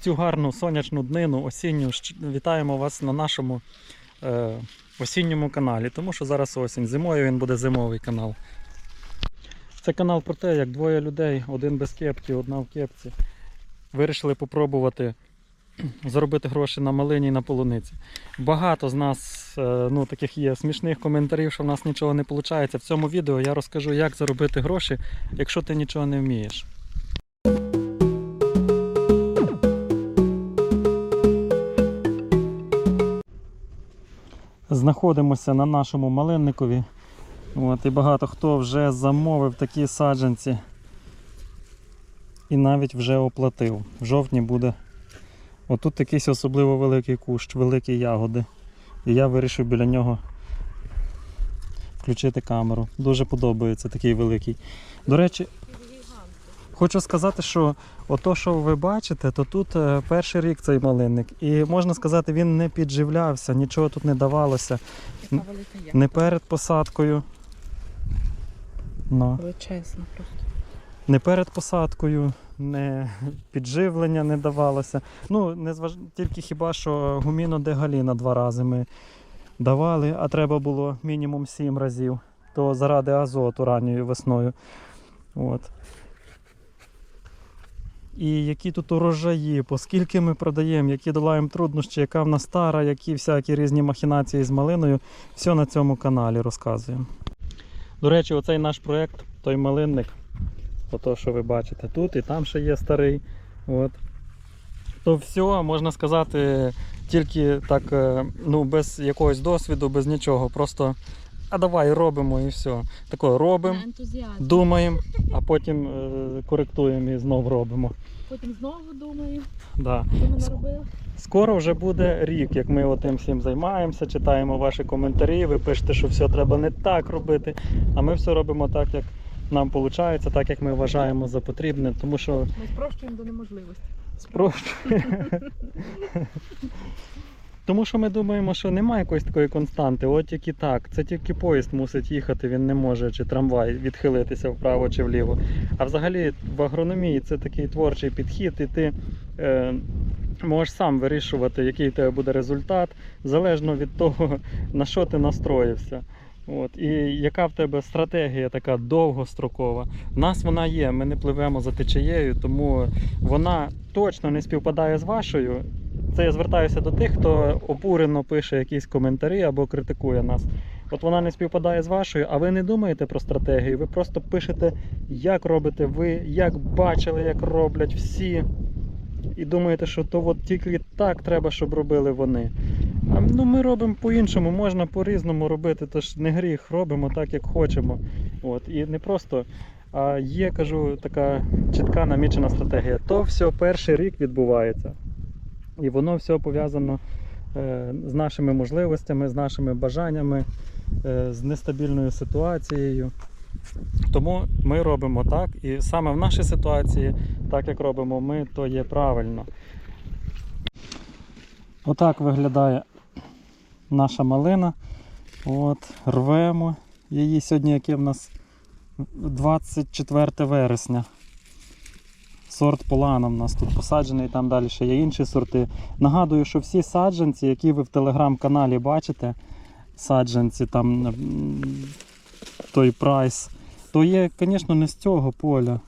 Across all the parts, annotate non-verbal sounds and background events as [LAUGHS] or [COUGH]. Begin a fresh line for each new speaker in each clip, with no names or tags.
цю гарну сонячну днину осінню вітаємо вас на нашому е, осінньому каналі, тому що зараз осінь. Зимою він буде зимовий канал. Це канал про те, як двоє людей, один без кепки, одна в кепці, вирішили попробувати [CLEARS THROAT] заробити гроші на малині і на полуниці. Багато з нас е, ну, таких є смішних коментарів, що в нас нічого не виходить. В цьому відео я розкажу, як заробити гроші, якщо ти нічого не вмієш. Знаходимося на нашому малинникові. От, і багато хто вже замовив такі саджанці і навіть вже оплатив. В жовтні буде. Отут якийсь особливо великий кущ, великі ягоди. І я вирішив біля нього включити камеру. Дуже подобається такий великий. До речі, хочу сказати, що ото, що ви бачите, то тут е, перший рік цей малинник. І можна сказати, він не підживлявся, нічого тут не давалося. Не перед посадкою. Ну.
Величезна просто.
Не перед посадкою, не [LAUGHS] підживлення не давалося. Ну, не зваж... тільки хіба що гумінодегаліна два рази ми давали, а треба було мінімум сім разів. То заради азоту ранньою весною. От. І які тут урожаї, по скільки ми продаємо, які долаємо труднощі, яка в нас стара, які всякі різні махінації з малиною. Все на цьому каналі розказуємо. До речі, оцей наш проєкт, той малинник, ото, що ви бачите тут, і там ще є старий. От. То все, можна сказати, тільки так, е, ну, без якогось досвіду, без нічого. Просто а давай робимо і все. Тако робимо, думаємо, а потім е, коректуємо і знову робимо.
Потім знову думаю,
Да.
що ми наробили.
Скоро вже буде рік, як ми отим всім займаємося, читаємо ваші коментарі, ви пишете, що все треба не так робити. А ми все робимо так, як нам виходить, так як ми вважаємо за потрібне, тому що
Ми спрощуємо до неможливості.
спрощує. [LAUGHS] Тому що ми думаємо, що немає якоїсь такої константи, от тільки так. Це тільки поїзд мусить їхати, він не може, чи трамвай відхилитися вправо чи вліво. А взагалі в агрономії це такий творчий підхід, і ти е, можеш сам вирішувати, який в тебе буде результат, залежно від того, [LAUGHS] на що ти настроївся. От, і яка в тебе стратегія така довгострокова. В нас вона є, ми не пливемо за течією, тому вона точно не співпадає з вашою. Це я звертаюся до тих, хто обурено пише якісь коментарі або критикує нас. От вона не співпадає з вашою, а ви не думаєте про стратегію, ви просто пишете, як робите ви, як бачили, як роблять всі. І думаєте, що то от тільки так треба, щоб робили вони. А ну, ми робимо по-іншому, можна по-різному робити, тож не гріх, робимо так, як хочемо. От, і не просто. А є, кажу, така чітка намічена стратегія. То все перший рік відбувається. І воно все пов'язано е, з нашими можливостями, з нашими бажаннями, е, з нестабільною ситуацією. Тому ми робимо так. І саме в нашій ситуації, так як робимо ми, то є правильно. Отак виглядає наша малина. От, рвемо її сьогодні, яке в нас 24 вересня. Сорт Полана в нас тут посаджений, там далі ще є інші сорти. Нагадую, що всі саджанці, які ви в телеграм-каналі бачите, саджанці, там той прайс, то є, звісно, не з цього поля.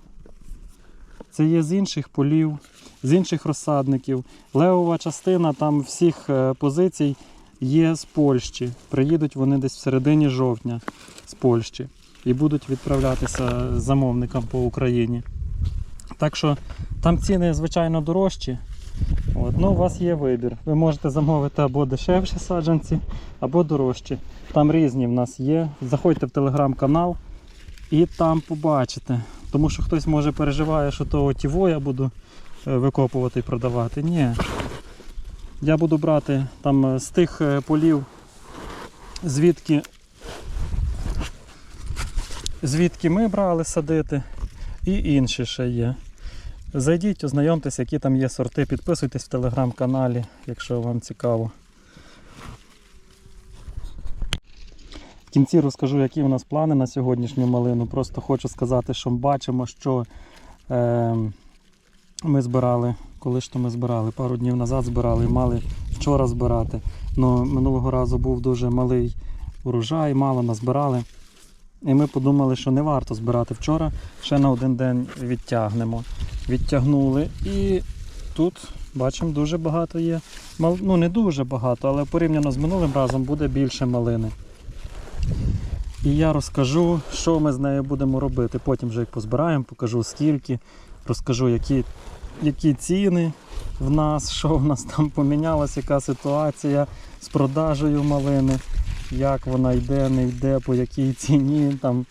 Це є з інших полів, з інших розсадників. Левова частина там всіх е, позицій є з Польщі. Приїдуть вони десь в середині жовтня з Польщі і будуть відправлятися замовникам по Україні. Так що там ціни, звичайно, дорожчі. От, ну, у вас є вибір. Ви можете замовити або дешевші саджанці, або дорожчі. Там різні в нас є. Заходьте в телеграм-канал і там побачите. Тому що хтось може переживає, що то тіво я буду е, викопувати і продавати. Ні. Я буду брати там е, з тих е, полів, звідки, звідки ми брали садити, і інші ще є. Зайдіть, ознайомтеся, які там є сорти, підписуйтесь в телеграм-каналі, якщо вам цікаво. В кінці розкажу, які у нас плани на сьогоднішню малину. Просто хочу сказати, що бачимо, що е, ми збирали Коли ж то ми збирали? Пару днів назад збирали мали вчора збирати. Ну, минулого разу був дуже малий урожай, мало назбирали. І ми подумали, що не варто збирати вчора, ще на один день відтягнемо. Відтягнули і тут бачимо дуже багато є. Ну не дуже багато, але порівняно з минулим разом буде більше малини. І я розкажу, що ми з нею будемо робити. Потім вже як позбираємо, покажу скільки, розкажу, які, які ціни в нас, що в нас там помінялась, яка ситуація з продажею малини, як вона йде, не йде, по якій ціні. Там,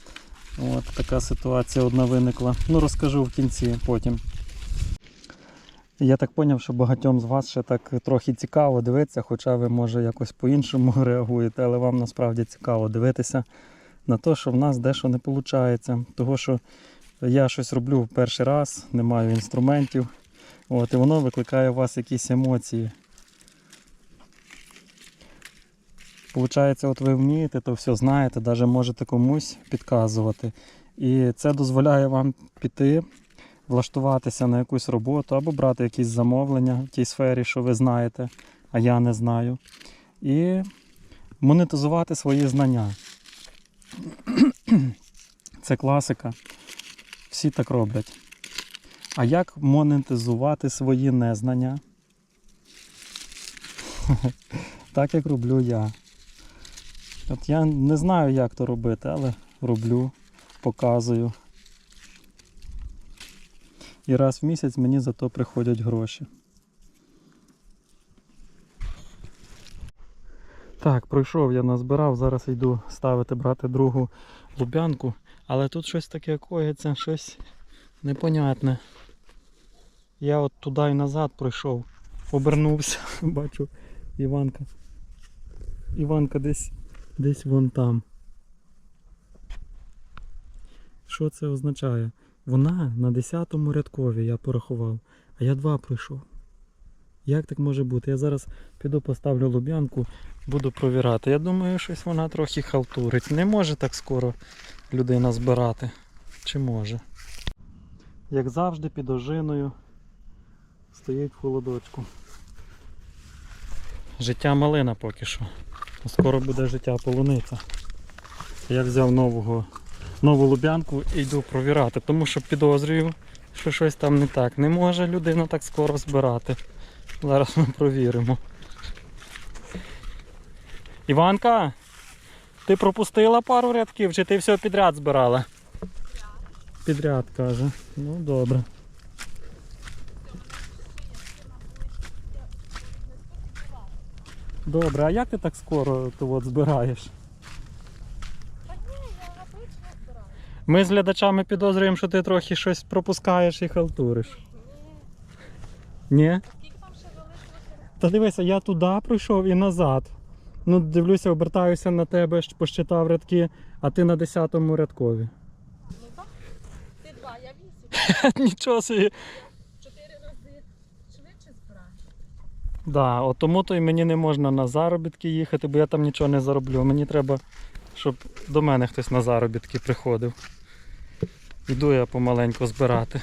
от така ситуація одна виникла. Ну, розкажу в кінці потім. Я так зрозумів, що багатьом з вас ще так трохи цікаво дивитися, хоча ви може якось по-іншому [LAUGHS] реагуєте, але вам насправді цікаво дивитися на те, що в нас дещо не виходить. Того, що я щось роблю в перший раз, не маю інструментів. От, і воно викликає у вас якісь емоції. Получається, от ви вмієте, то все знаєте, навіть можете комусь підказувати. І це дозволяє вам піти, влаштуватися на якусь роботу або брати якісь замовлення в тій сфері, що ви знаєте, а я не знаю. І монетизувати свої знання. [CLEARS THROAT] Це класика. Всі так роблять. А як монетизувати свої незнання? [LAUGHS] Так як роблю я. От я не знаю, як то робити, але роблю, показую. І раз в місяць мені за то приходять гроші. Так, пройшов, я назбирав, зараз йду ставити брати другу лубянку, але тут щось таке коїться, щось непонятне. Я от туди і назад пройшов, обернувся, [LAUGHS] бачу Іванка. Іванка десь десь вон там. Що це означає? Вона на 10-му рядкові я порахував, а я два пройшов. Як так може бути? Я зараз піду поставлю лубянку, буду провірати. Я думаю, щось вона трохи халтурить. Не може так скоро людина збирати. Чи може? Як завжди, під ожиною стоїть в холодочку. Життя малина поки що. Скоро буде життя полуниця. Я взяв нового, нову лубянку і йду провірати, тому що підозрюю, що щось там не так. Не може людина так скоро збирати. Зараз ми провіримо. Іванка, ти пропустила пару рядків чи ти все підряд збирала? Підряд каже. Ну добре. Добре, а як ти так скоро то от збираєш?
Та ні, я обично збираю.
Ми з глядачами підозрюємо, що ти трохи щось пропускаєш і халтуриш. Ні?
Скільки там ще залишилося?
Та дивися, я туди пройшов і назад. Ну, дивлюся, обертаюся на тебе, щ- посчитав рядки, а ти на 10-му рядкові.
Ну так. Ти два, я вісім. [LAUGHS]
Нічого собі.
Чотири рази швидше збираєш.
Да, от тому то і мені не можна на заробітки їхати, бо я там нічого не зароблю. Мені треба, щоб до мене хтось на заробітки приходив. Йду я помаленьку збирати.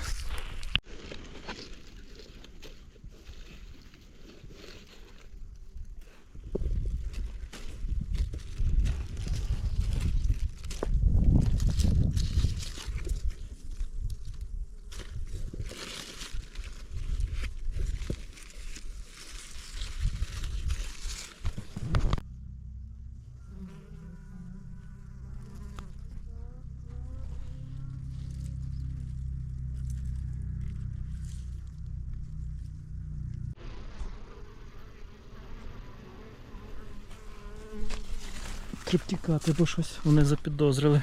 Треба тікати, бо щось вони запідозрили,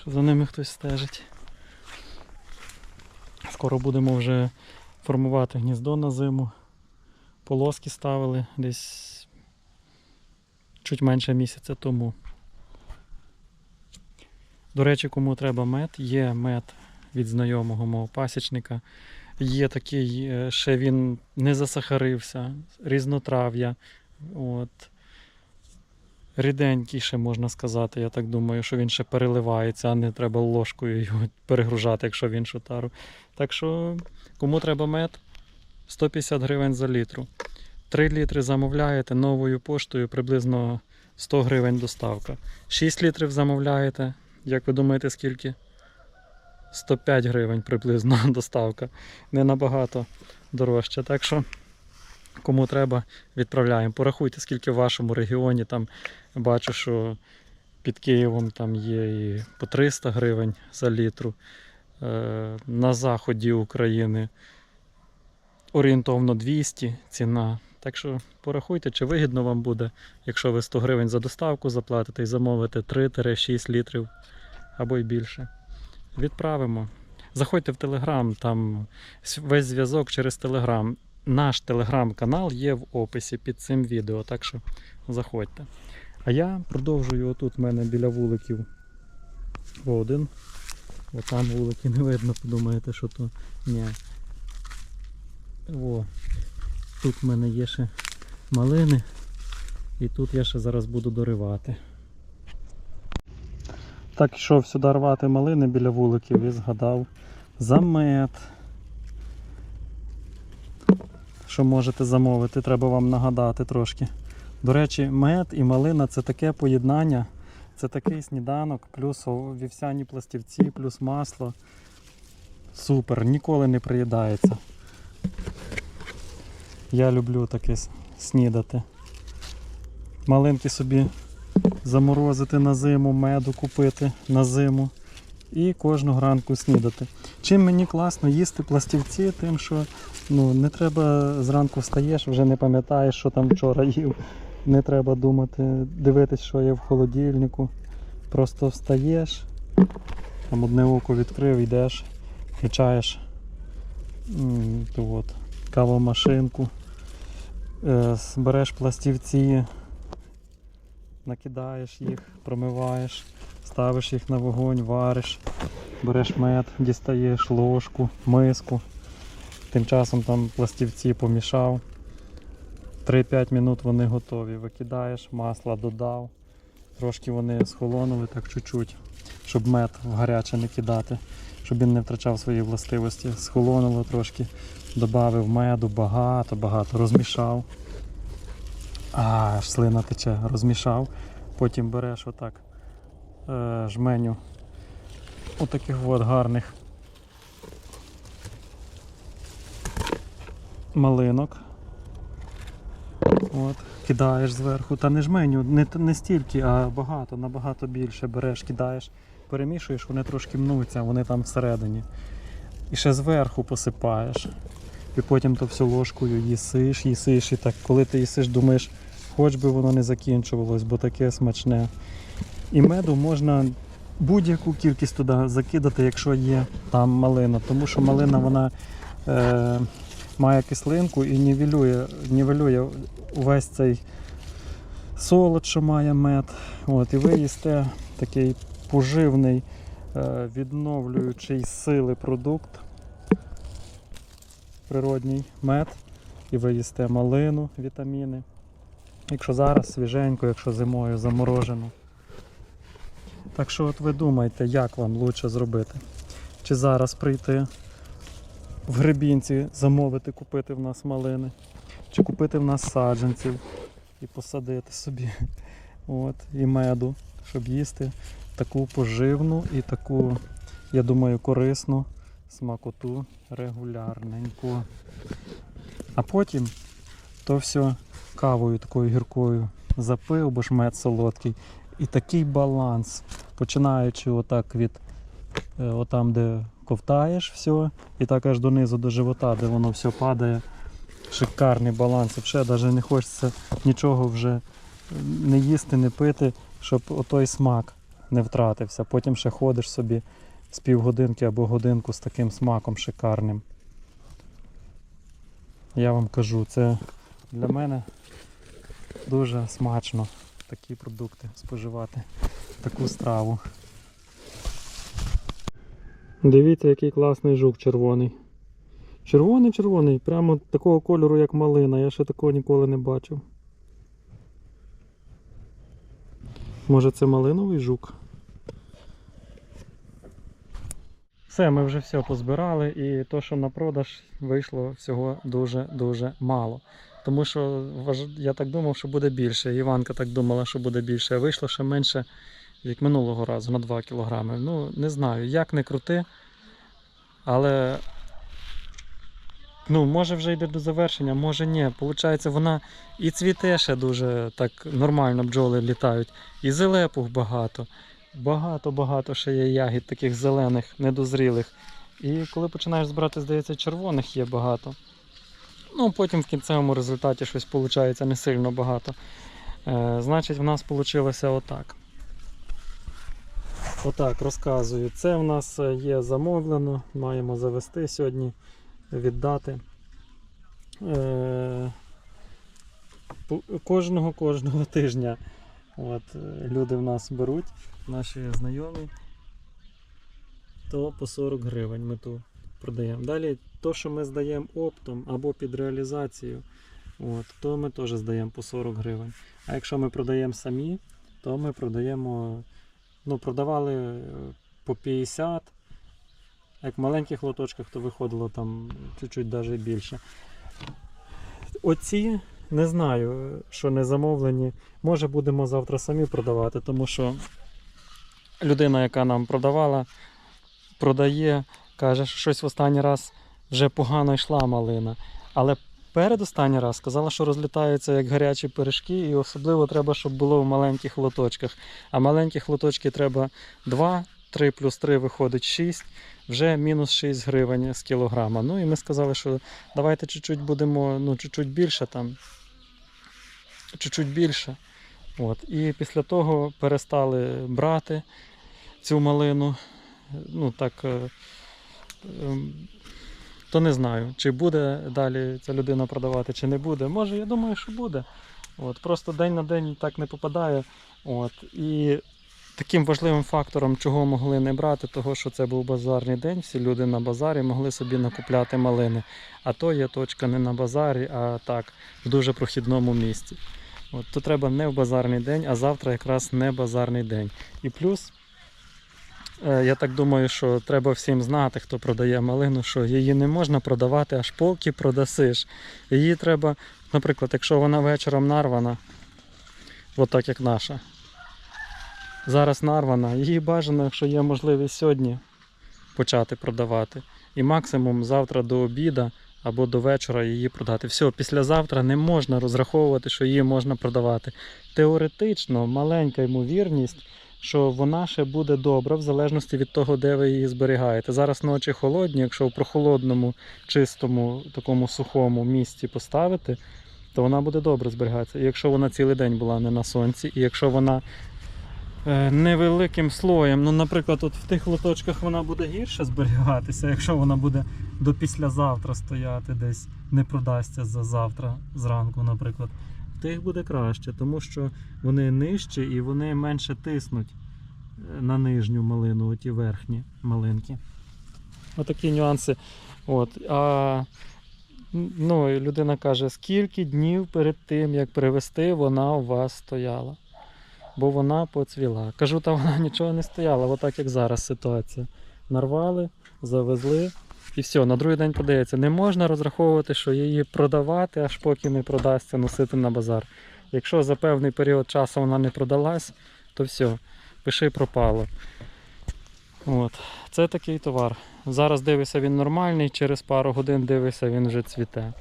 що за ними хтось стежить. Скоро будемо вже формувати гніздо на зиму. Полоски ставили десь чуть менше місяця тому. До речі, кому треба мед, є мед від знайомого мого пасічника. Є такий, е, ще він не засахарився, різнотрав'я. От. Ріденький ще можна сказати, я так думаю, що він ще переливається, а не треба ложкою його [LAUGHS] перегружати, якщо він шутару. Так що, кому треба мед, 150 гривень за літру. 3 літри замовляєте новою поштою приблизно 100 гривень доставка. 6 літрів замовляєте, як ви думаєте, скільки? 105 гривень приблизно [LAUGHS] доставка. Не набагато дорожче. Так що, кому треба, відправляємо. Порахуйте, скільки в вашому регіоні. Там бачу, що під Києвом там є і по 300 гривень за літру. Е, На заході України орієнтовно 200 ціна. Так що порахуйте, чи вигідно вам буде, якщо ви 100 гривень за доставку заплатите і замовите 3-6 літрів або й більше. Відправимо. Заходьте в Телеграм, там весь зв'язок через Телеграм. Наш телеграм-канал є в описі під цим відео, так що заходьте. А я продовжую отут в мене біля вуликів один. О, там вулики не видно, подумаєте, що то ні. О, тут в мене є ще малини. І тут я ще зараз буду доривати. Так йшов сюди рвати малини біля вуликів і згадав за мед. Що можете замовити, треба вам нагадати трошки. До речі, мед і малина це таке поєднання, це такий сніданок, плюс вівсяні пластівці, плюс масло. Супер, ніколи не приїдається. Я люблю таке снідати. Малинки собі заморозити на зиму, меду купити на зиму і кожного ранку снідати. Чим мені класно їсти пластівці, тим, що ну, не треба зранку встаєш, вже не пам'ятаєш, що там вчора їв. Не треба думати, дивитись, що є в холодильнику. Просто встаєш, там одне око відкрив, йдеш, включаєш от, кавомашинку, е, береш пластівці, накидаєш їх, промиваєш, ставиш їх на вогонь, вариш, береш мед, дістаєш ложку, миску. Тим часом там пластівці помішав. 3-5 минут вони готові. Викидаєш, масла додав. Трошки вони схолонули так чуть-чуть, щоб мед в гаряче не кидати, щоб він не втрачав свої властивості. Схолонуло трошки, додав меду, багато-багато, розмішав. А, аж слина тече, розмішав. Потім береш отак е, жменю отаких от гарних малинок. От, кидаєш зверху. Та не жменю, не, не стільки, а багато, набагато більше береш, кидаєш, перемішуєш, вони трошки мнуться, вони там всередині. І ще зверху посипаєш. І потім то все ложкою їсиш, їсиш. І так, коли ти їсиш, думаєш, хоч би воно не закінчувалось, бо таке смачне. І меду можна будь-яку кількість туди закидати, якщо є там малина. Тому що малина вона е, має кислинку і нівелює, нівелює увесь цей солод, що має мед. От, і ви їсте такий поживний, е, відновлюючий сили продукт. Природній мед. І ви їсте малину, вітаміни. Якщо зараз свіженько, якщо зимою заморожено. Так що от ви думайте, як вам лучше зробити? Чи зараз прийти в гребінці, замовити, купити в нас малини, чи купити в нас саджанців і посадити собі от, і меду, щоб їсти таку поживну і таку, я думаю, корисну смакоту регулярненько. А потім то все кавою такою гіркою запив, бо ж солодкий. І такий баланс, починаючи отак від е, отам, де ковтаєш все, і так аж донизу до живота, де воно все падає. Шикарний баланс. І Ще навіть не хочеться нічого вже е, не їсти, не пити, щоб отой смак не втратився. Потім ще ходиш собі з півгодинки або годинку з таким смаком шикарним. Я вам кажу, це для мене дуже смачно такі продукти споживати, таку страву. Дивіться, який класний жук червоний. Червоний червоний, прямо такого кольору, як малина. Я ще такого ніколи не бачив. Може це малиновий жук? Все, ми вже все позбирали, і то, що на продаж вийшло всього дуже-дуже мало. Тому що я так думав, що буде більше. Іванка так думала, що буде більше, а вийшло ще менше, як минулого разу, на 2 кілограми. Ну, не знаю, як не крути, але ну, може вже йде до завершення, може ні. Получається, вона і цвіте ще дуже так нормально, бджоли літають, і зелепух багато. Багато-багато ще є ягід, таких зелених, недозрілих. І коли починаєш збирати, здається, червоних є багато. Ну, потім в кінцевому результаті щось виходить не сильно багато. Е, значить, в нас вийшло отак. Отак розказую. Це в нас е, є замовлено, маємо завести сьогодні, віддати. Е, кожного кожного тижня от, люди в нас беруть, наші знайомі, то по 40 гривень ми ту продаємо. Далі, то, що ми здаємо оптом або під реалізацію, от, то ми теж здаємо по 40 гривень. А якщо ми продаємо самі, то ми продаємо, ну, продавали е, по 50. Як в маленьких лоточках, то виходило там чуть-чуть навіть більше. Оці не знаю, що не замовлені. Може будемо завтра самі продавати, тому що людина, яка нам продавала, продає, каже, що щось в останній раз вже погано йшла малина. Але перед останній раз сказала, що розлітаються як гарячі пиріжки, і особливо треба, щоб було в маленьких лоточках. А маленьких лоточки треба 2, 3 плюс 3 виходить 6, вже мінус 6 гривень з кілограма. Ну і ми сказали, що давайте чуть-чуть будемо, ну, чуть-чуть більше там. Чуть-чуть більше. От. І після того перестали брати цю малину. Ну так, е, то не знаю, чи буде далі ця людина продавати, чи не буде. Може, я думаю, що буде. От, просто день на день так не попадає. От, і таким важливим фактором, чого могли не брати, того, що це був базарний день, всі люди на базарі могли собі накупляти малини. А то є точка не на базарі, а так, в дуже прохідному місці. От, то треба не в базарний день, а завтра якраз не базарний день. І плюс, я так думаю, що треба всім знати, хто продає малину, що її не можна продавати аж поки продасиш. Її треба, наприклад, якщо вона вечором нарвана, от так як наша. Зараз нарвана, її бажано, якщо є можливість сьогодні почати продавати. І максимум завтра до обіда або до вечора її продати. Все, післязавтра не можна розраховувати, що її можна продавати. Теоретично маленька ймовірність, що вона ще буде добра в залежності від того, де ви її зберігаєте. Зараз ночі холодні, якщо в прохолодному, чистому, такому сухому місці поставити, то вона буде добре зберігатися. І якщо вона цілий день була не на сонці, і якщо вона е, невеликим слоєм, ну, наприклад, от в тих лоточках вона буде гірше зберігатися, якщо вона буде до післязавтра стояти десь, не продасться за завтра зранку, наприклад. Тих буде краще, тому що вони нижчі і вони менше тиснуть е, на нижню малину, оті верхні малинки. Отакі нюанси. От. А ну, людина каже, скільки днів перед тим, як привезти, вона у вас стояла. Бо вона поцвіла. Кажу, та вона нічого не стояла, отак як зараз ситуація. Нарвали, завезли і все, на другий день подається. Не можна розраховувати, що її продавати, аж поки не продасться, носити на базар. Якщо за певний період часу вона не продалась, то все, пиши пропало. От. Це такий товар. Зараз дивишся він нормальний, через пару годин дивишся, він вже цвіте.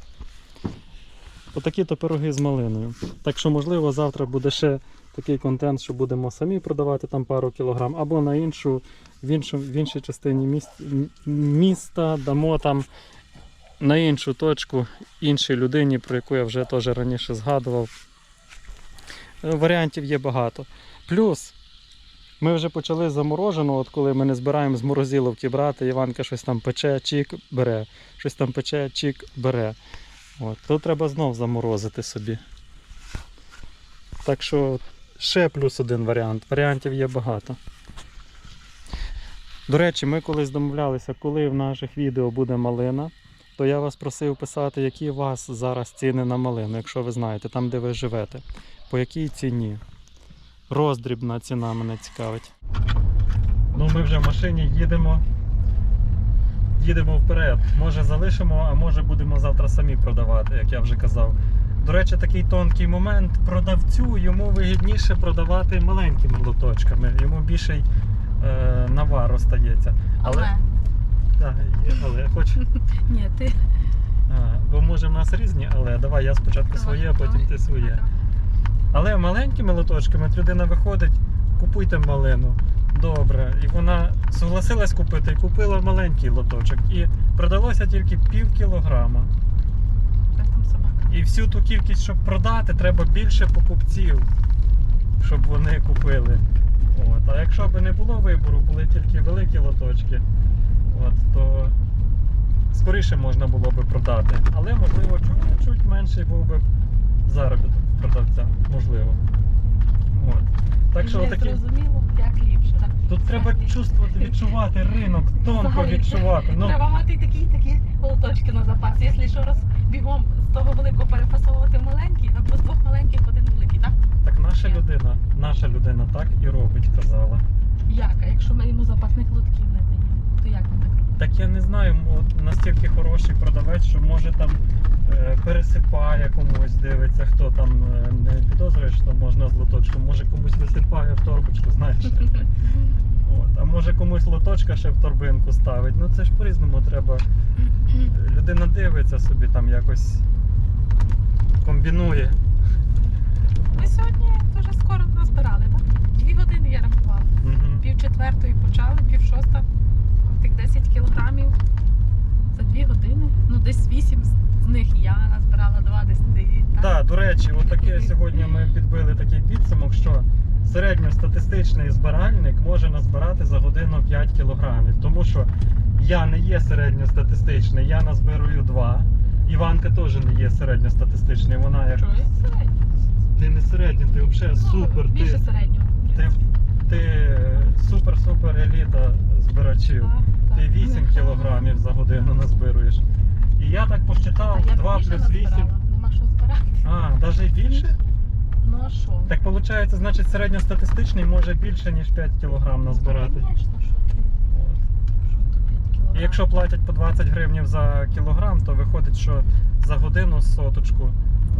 Отакі то пироги з малиною. Так що, можливо, завтра буде ще такий контент, що будемо самі продавати там пару кілограм, або на іншу, в, іншу, в іншій частині міст, міста дамо там на іншу точку іншій людині, про яку я вже теж раніше згадував. Е, Варіантів є багато. Плюс ми вже почали заморожену, от коли ми не збираємо з морозиловки брати, Іванка щось там пече, чік, бере. Щось там пече, чік, бере. От, то треба знов заморозити собі. Так що ще плюс один варіант. Варіантів є багато. До речі, ми колись домовлялися, коли в наших відео буде малина, то я вас просив писати, які у вас зараз ціни на малину, якщо ви знаєте, там де ви живете. По якій ціні. Роздрібна ціна мене цікавить. Ну, ми вже в машині їдемо. їдемо вперед. Може залишимо, а може будемо завтра самі продавати, як я вже казав. До речі, такий тонкий момент. Продавцю йому вигідніше продавати маленькими лоточками. Йому більший е, навар остається. Але,
Але.
Так, є, але хоч. [LAUGHS]
Ні, ти.
А, бо може в нас різні, але давай я спочатку своє, а потім ти своє. Але маленькими лоточками от людина виходить, купуйте малину. Добре. І вона согласилась купити і купила маленький лоточок. І продалося тільки пів кілограма.
Де там собака?
І всю ту кількість, щоб продати, треба більше покупців, щоб вони купили. От. А якщо б не було вибору, були тільки великі лоточки, от, то скоріше можна було би продати. Але можливо чуть-чуть менший був би заробіток продавця. Можливо. От. Так що отакі.
зрозуміло, як ліпше. Так?
Тут треба чувствувати, відчувати ринок, тонко відчувати. Ну,
Треба мати такі такі лоточки на запас. Якщо що раз бігом з того великого перефасовувати маленький, або з двох маленьких один великий, так?
так наша людина, наша людина так і робить, казала.
Як? А якщо ми йому запасних лотків не даємо, то як він так робить?
Так я не знаю, мо- настільки хороший продавець, що може там е, пересипає комусь, дивиться, хто там е, не підозрює, що там можна з лоточком, може комусь висипає в торбочку, знаєш. [LAUGHS] От. А може комусь лоточка ще в торбинку ставить. Ну це ж по-різному треба. Людина дивиться собі там якось комбінує.
Ми сьогодні дуже скоро назбирали, так? Дві години я рахувала.
Мгм.
Пів четвертої почали, пів шоста. Тих 10 кілограмів за дві години. Ну, десь вісім з- них я назбирала, два десь ти.
Так, до речі, отаке сьогодні ми підбили такий підсумок, що середньостатистичний збиральник може назбирати за годину 5 кілограмів. Тому що я не є середньостатистичний, я назбирую 2. Іванка теж не є середньостатистичний. Вона як.
Чує середньо.
Ти не середній, ти взагалі супер.
Більше
Ти,
середнього.
ти, ти супер-супер еліта збирачів.
Так, так.
Ти 8
Ну,
кілограмів за годину назбируєш. І я так посчитав,
А
2 плюс 8.
назбирала. Нема що збирати.
А, навіть більше?
Ну а що?
Так виходить, значить середньостатистичний може більше, ніж 5 кг назбирати.
Звісно, що ти.
От.
Що то 5
І якщо платять по 20 гривнів за кілограм, то виходить, що за годину соточку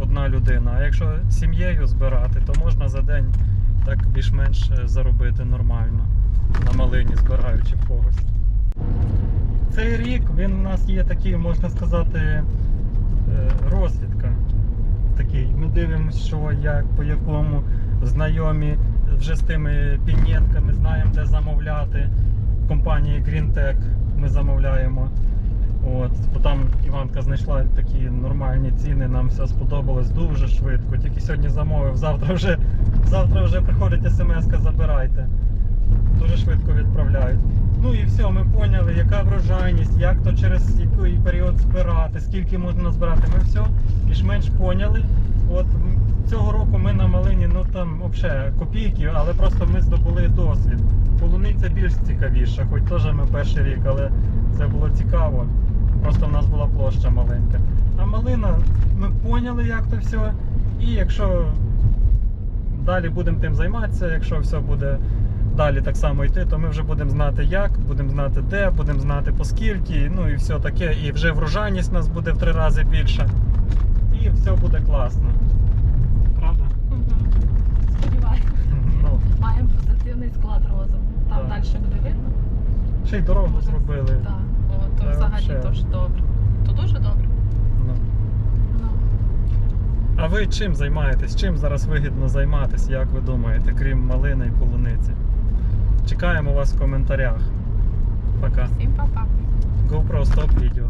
одна людина. А якщо сім'єю збирати, то можна за день так більш-менш е, заробити нормально на малині, збираючи в когось. Цей рік він у нас є такий, можна сказати, е, розвідка. Такий. Ми дивимося, що як, по якому знайомі вже з тими пінєтками, знаємо, де замовляти. В компанії GreenTech ми замовляємо. От, бо там Іванка знайшла такі нормальні ціни, нам все сподобалось дуже швидко. Тільки сьогодні замовив, завтра вже, завтра вже приходить смс забирайте. Дуже швидко відправляють. Ну і все, ми поняли, яка врожайність, як то через який період збирати, скільки можна збирати. Ми все більш-менш поняли. От цього року ми на малині, ну там взагалі копійки, але просто ми здобули досвід. Полуниця більш цікавіша, хоч теж ми перший рік, але це було цікаво. Просто в нас була площа маленька. А малина, ми поняли, як то все. І якщо далі будемо тим займатися, якщо все буде далі так само йти, то ми вже будемо знати як, будемо знати де, будемо знати по скільки, ну і все таке. І вже врожайність у нас буде в три рази більша. І все буде класно. Правда?
Мгм. Сподіваюся.
Ну,
Маємо позитивний склад розуму. Там
Так.
далі буде видно.
ще й дорогу зробили.
Так, о, то взагалі
взагалі.
то ж добре. То дуже добре.
Ну.
Ну,
А ви чим займаєтесь? Чим зараз вигідно займатися, як ви думаєте, крім малини і полуниці? Чекаємо вас в коментарях. Пока.
всім па-па.
GoPro стоп відео.